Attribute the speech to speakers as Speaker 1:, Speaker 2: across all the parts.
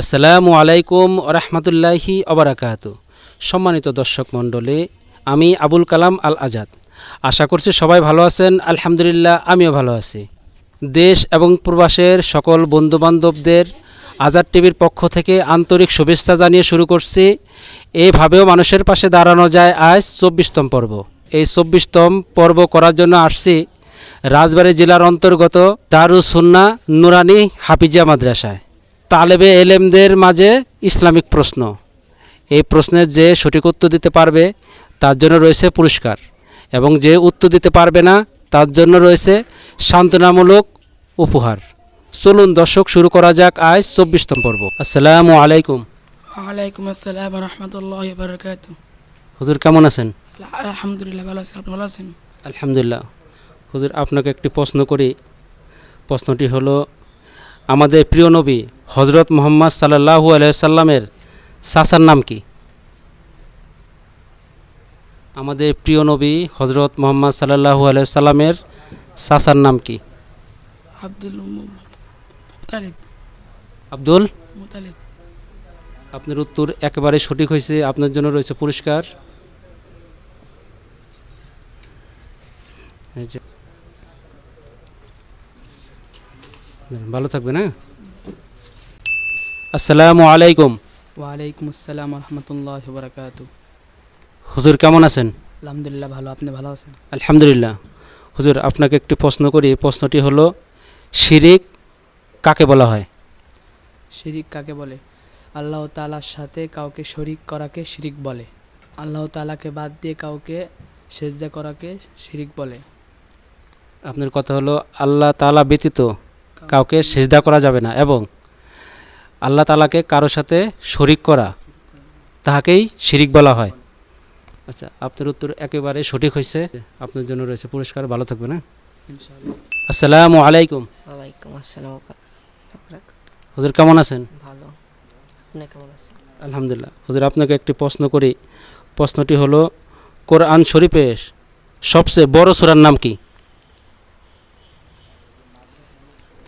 Speaker 1: আসসালামু আলাইকুম রহমতুল্লাহি অবরাকাত সম্মানিত দর্শক মণ্ডলী, আমি আবুল কালাম আল আজাদ আশা করছি সবাই ভালো আছেন, আলহামদুলিল্লাহ আমিও ভালো আছি। দেশ এবং প্রবাসের সকল বন্ধুবান্ধবদের আজাদ টিভির পক্ষ থেকে আন্তরিক শুভেচ্ছা জানিয়ে শুরু করছি। এভাবেও মানুষের পাশে দাঁড়ানো যায় আজ চব্বিশতম পর্ব। এই চব্বিশতম পর্ব করার জন্য আসছি রাজবাড়ী জেলার অন্তর্গত দারুসুন্না নুরানি হাফিজিয়া মাদ্রাসায়। তালেবে এলেমদের মাঝে ইসলামিক প্রশ্ন। এই প্রশ্নের যে সঠিক উত্তর দিতে পারবে তার জন্য রয়েছে পুরস্কার এবং যে উত্তর দিতে পারবে না তার জন্য রয়েছে সান্ত্বনামূলক উপহার। চলুন দর্শক শুরু করা যাক আজ চব্বিশতম পর্ব। আসসালামু আলাইকুম।
Speaker 2: ওয়ালাইকুম আসসালাম রহমতুল্লাহ বরকাত
Speaker 1: হুজুর কেমন আছেন?
Speaker 2: আলহামদুলিল্লাহ ভালো আছেন আপনি ভালো আছেন?
Speaker 1: আলহামদুলিল্লাহ। হুজুর আপনাকে একটি প্রশ্ন করি। প্রশ্নটি হলো আমাদের প্রিয় নবী হজরত মোহাম্মদ সাল্লাহু আলাইসাল্লামের চাচার নাম কি? আমাদের প্রিয় নবী হজরত মোহাম্মদ সাল্লাহু আলাইসাল্লামের চাচার নাম কি?
Speaker 2: আব্দুল
Speaker 1: আব্দুল?
Speaker 2: মুতালিব।
Speaker 1: আপনার উত্তর একেবারে সঠিক হয়েছে আপনার জন্য রয়েছে পুরস্কার। ভালো থাকবেন হ্যাঁ? আসসালামু আলাইকুম।
Speaker 2: ওয়ালাইকুম আসসালাম রহমতুল্লাহ বরকাত
Speaker 1: হুজুর কেমন আছেন?
Speaker 2: আলহামদুলিল্লাহ ভালো আপনি ভালো আছেন?
Speaker 1: আলহামদুলিল্লাহ। হুজুর আপনাকে একটি প্রশ্ন করি প্রশ্নটি হলো শিরিক কাকে বলা হয়?
Speaker 2: শিরিক কাকে বলে? আল্লাহ তালার সাথে কাউকে শরিক করাকে শিরিক বলে। আল্লাহ তালাকে বাদ দিয়ে কাউকে সেজদা করাকে শিরিক বলে।
Speaker 1: আপনার কথা হলো আল্লাহ তালা ব্যতীত কাউকে সেজদা করা যাবে না এবং আল্লাহ তালাকে কারও সাথে শরিক করা তাহাকেই শিরিক বলা হয়। আচ্ছা আপনার উত্তর একেবারে সঠিক হয়েছে। আপনার জন্য রয়েছে পুরস্কার। ভালো থাকবে না
Speaker 2: ইনশাআল্লাহ।
Speaker 1: আসসালামু আলাইকুম।
Speaker 3: ওয়ালাইকুম আসসালাম
Speaker 1: হুজুর কেমন আছেন?
Speaker 3: ভালো। আপনি কেমন আছেন?
Speaker 1: আলহামদুলিল্লাহ। হুজুর আপনাকে একটি প্রশ্ন করি। প্রশ্নটি হলো কোরআন শরীফে সবচেয়ে বড় সুরার নাম কি?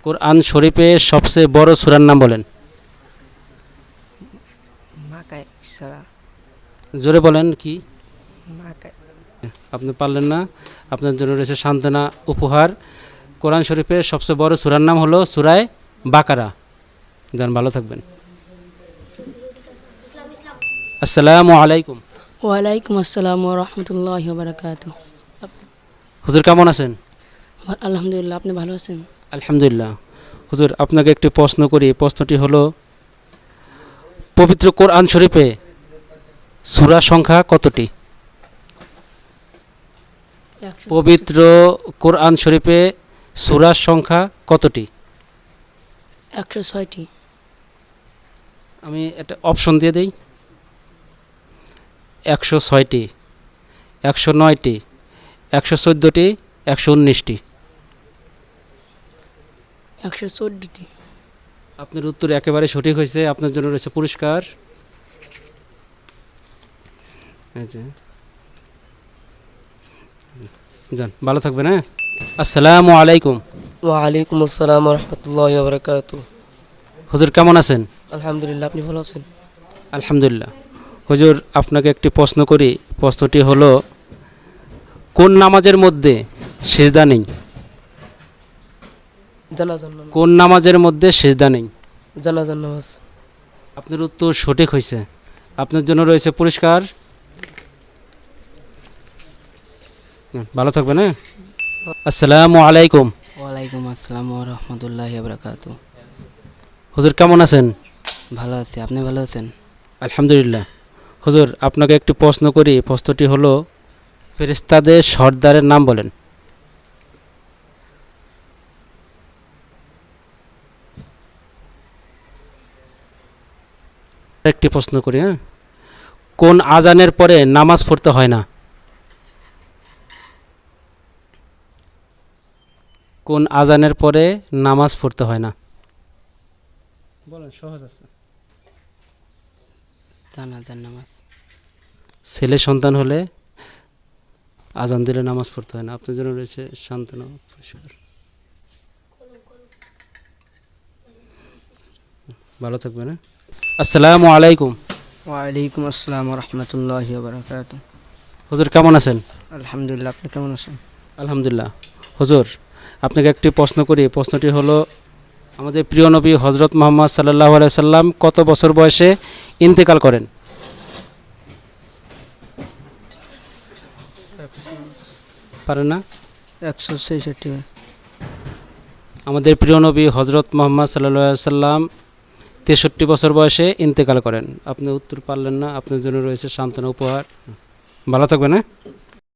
Speaker 1: কোরআন শরীফে সবচেয়ে বড় সুরার নাম বলেন। জোরে বলেন কি? আপনি পারলেন না। আপনার জন্য রয়েছে সান্ত্বনা উপহার। কোরআন শরীফের সবচেয়ে বড় সূরার নাম হলো সুরায় বাকারা। যান ভালো থাকবেন। আসসালামু আলাইকুম।
Speaker 4: ওয়ালাইকুম আসসালাম রহমতুল্লাহ বরকাত।
Speaker 1: হুজুর কেমন আছেন?
Speaker 4: আলহামদুলিল্লাহ আপনি ভালো আছেন?
Speaker 1: আলহামদুলিল্লাহ। হুজুর আপনাকে একটি প্রশ্ন করি। প্রশ্নটি হলো পবিত্র কোরআন শরীফে সূরা সংখ্যা কতটি? পবিত্র কোরআন শরীফে সূরার সংখ্যা কতটি?
Speaker 4: একশো ছয়টি।
Speaker 1: আমি একটা অপশন দিয়ে দিই। একশো ছয়টি একশো নয়টি একশো চোদ্দোটি একশো উনিশটি।
Speaker 4: একশো চোদ্দটি।
Speaker 1: আপনার উত্তর একেবারে সঠিক হয়েছে। আপনার জন্য রয়েছে পুরস্কার। যান ভালো থাকবেন হ্যাঁ? আসসালামু আলাইকুম।
Speaker 3: ওয়ালাইকুম আসসালাম রহমতুল্লাহ বরকাত
Speaker 1: হুজুর কেমন আছেন?
Speaker 3: আলহামদুলিল্লাহ আপনি ভালো আছেন?
Speaker 1: আলহামদুলিল্লাহ। হুজুর আপনাকে একটি প্রশ্ন করি। প্রশ্নটি হলো কোন নামাজের মধ্যে সেজদা নেই?
Speaker 3: জানাজান নামাজ।
Speaker 1: কোন নামাজের মধ্যে সেজদা নেই?
Speaker 3: জানাজান নামাজ।
Speaker 1: আপনার উত্তর সঠিক হয়েছে। আপনার জন্য রয়েছে পুরস্কার ভালো থাকবেন হ্যাঁ? আসসালামু আলাইকুম।
Speaker 2: ওয়ালাইকুম আসসালাম রহমতুল্লাহ বরকাত
Speaker 1: হুজুর কেমন আছেন?
Speaker 2: ভালো আছি। আপনি ভালো আছেন?
Speaker 1: আলহামদুলিল্লাহ। হুজুর আপনাকে একটি প্রশ্ন করি। প্রশ্নটি হলো ফেরেস্তাদের সর্দারের নাম বলেন। একটি প্রশ্ন করি হ্যাঁ? কোন আজানের পরে নামাজ পড়তে হয় না? কোন আজানের পরে নামাজ পড়তে হয় না? বলেন সহজ আছে।
Speaker 2: নামাজ।
Speaker 1: ছেলে সন্তান হলে আজান দিলে নামাজ পড়তে হয় না। আপনার জন্য রয়েছে সান্ত্বনা পুরস্কার ভালো থাকবেন হ্যাঁ? আসসালামু আলাইকুম।
Speaker 3: ওয়ালাইকুম আসসালাম রহমতুল্লাহ বারকাত
Speaker 1: হুজুর কেমন আছেন?
Speaker 3: আলহামদুলিল্লাহ আপনি কেমন আছেন?
Speaker 1: আলহামদুলিল্লাহ। হুজুর আপনাকে একটি প্রশ্ন করি। প্রশ্নটি হলো আমাদের প্রিয় নবী হজরত মোহাম্মদ সাল্লাহ সাল্লাম কত বছর বয়সে ইন্তেকাল করেন? পারেন না?
Speaker 3: একশো ছেষট্টি।
Speaker 1: আমাদের প্রিয় নবী হজরত মোহাম্মদ সাল্লাহ সাল্লাম তেষট্টি বছর বয়সে ইন্তেকাল করেন। আপনি উত্তর পারলেন না, আপনার জন্য রয়েছে সান্ত্বনা উপহার। ভালো থাকবেন হ্যাঁ?